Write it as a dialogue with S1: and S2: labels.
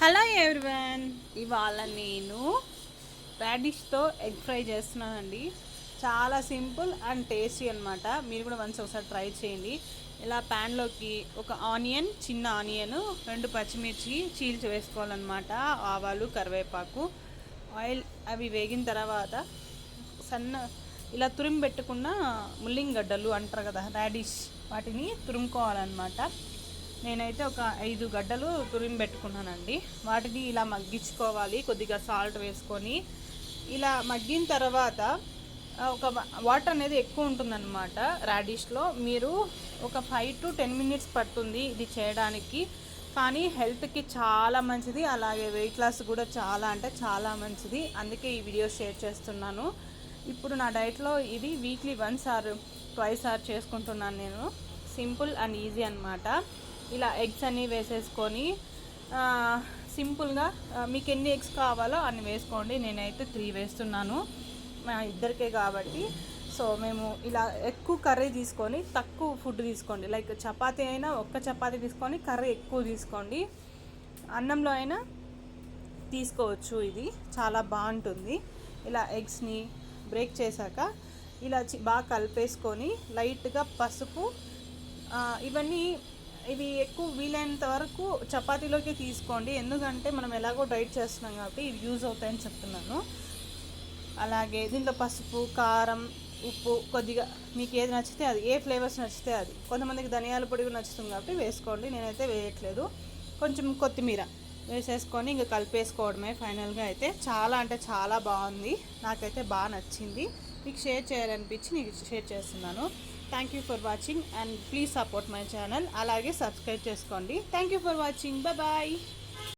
S1: Hello everyone ఇవాళ నేను రాడిష్తో egg fry చేస్తున్నానండి. చాలా సింపుల్ అండ్ టేస్టీ అనమాట మీరు కూడా వన్స్ ఒకసారి ట్రై చేయండి. ఇలా ప్యాన్లోకి ఒక ఆనియన్ చిన్న ఆనియన్ రెండు పచ్చిమిర్చి చీల్చి వేసుకోవాలన్నమాట. ఆవాలు కరివేపాకు ఆయిల్ అవి వేగిన తర్వాత సన్న ఇలా తురిమి పెట్టుకున్న ముల్లింగడ్డలు అంటారు కదా రాడిష్ వాటిని తురుముకోవాలన్నమాట. నేనైతే ఒక ఐదు గడ్డలు తురిమి పెట్టుకున్నానండి. వాటిని ఇలా మగ్గించుకోవాలి కొద్దిగా సాల్ట్ వేసుకొని. ఇలా మగ్గిన తర్వాత ఒక వాటర్ అనేది ఎక్కువ ఉంటుందన్నమాట రాడిష్లో. మీరు ఒక ఫైవ్ టు టెన్ మినిట్స్ పడుతుంది ఇది చేయడానికి. కానీ హెల్త్కి చాలా మంచిది. అలాగే వెయిట్ లాస్ కూడా చాలా అంటే చాలా మంచిది. అందుకే ఈ వీడియో షేర్ చేస్తున్నాను. ఇప్పుడు నా డైట్లో ఇది weekly once or twice or చేసుకుంటున్నాను నేను. సింపుల్ అండ్ ఈజీ అనమాట ఇలా ఎగ్స్ అన్నీ వేసేసుకొని సింపుల్గా మీకు ఎన్ని ఎగ్స్ కావాలో అన్ని వేసుకోండి. నేనైతే త్రీ వేస్తున్నాను. మా ఇద్దరికే కాబట్టి. సో మేము ఇలా ఎక్కువ కర్రీ తీసుకొని తక్కువ ఫుడ్ తీసుకోండి. లైక్ చపాతీ అయినా ఒక్క చపాతీ తీసుకొని కర్రీ ఎక్కువ తీసుకోండి. అన్నంలో అయినా తీసుకోవచ్చు ఇది. చాలా బాగుంటుంది. ఇలా ఎగ్స్ని బ్రేక్ చేశాక ఇలా చి- బాగా కలిపేసుకొని లైట్గా పసుపు ఇవన్నీ ఇవి ఎక్కువ వీలైనంత వరకు చపాతీలోకి తీసుకోండి. ఎందుకంటే మనం ఎలాగో డైట్ చేస్తున్నాం కాబట్టి ఇవి యూజ్ అవుతాయని చెప్తున్నాను. అలాగే దీంట్లో పసుపు కారం ఉప్పు కొద్దిగా మీకు ఏది నచ్చితే అది ఏ ఫ్లేవర్స్ నచ్చితే అది. కొంతమందికి ధనియాల పొడి కూడా నచ్చుతుంది కాబట్టి వేసుకోండి. నేనైతే వేయట్లేదు. కొంచెం కొత్తిమీర. వేసేసుకొని ఇంకా కలిపేసుకోవడమే ఫైనల్గా అయితే. చాలా అంటే చాలా బాగుంది. నాకైతే బాగా నచ్చింది. మీకు షేర్ చేయాలనిపించి నీకు షేర్ చేస్తున్నాను. Thank you for watching and please support my channel అలాగే సబ్స్క్రైబ్ చేసుకోండి. Thank you for watching bye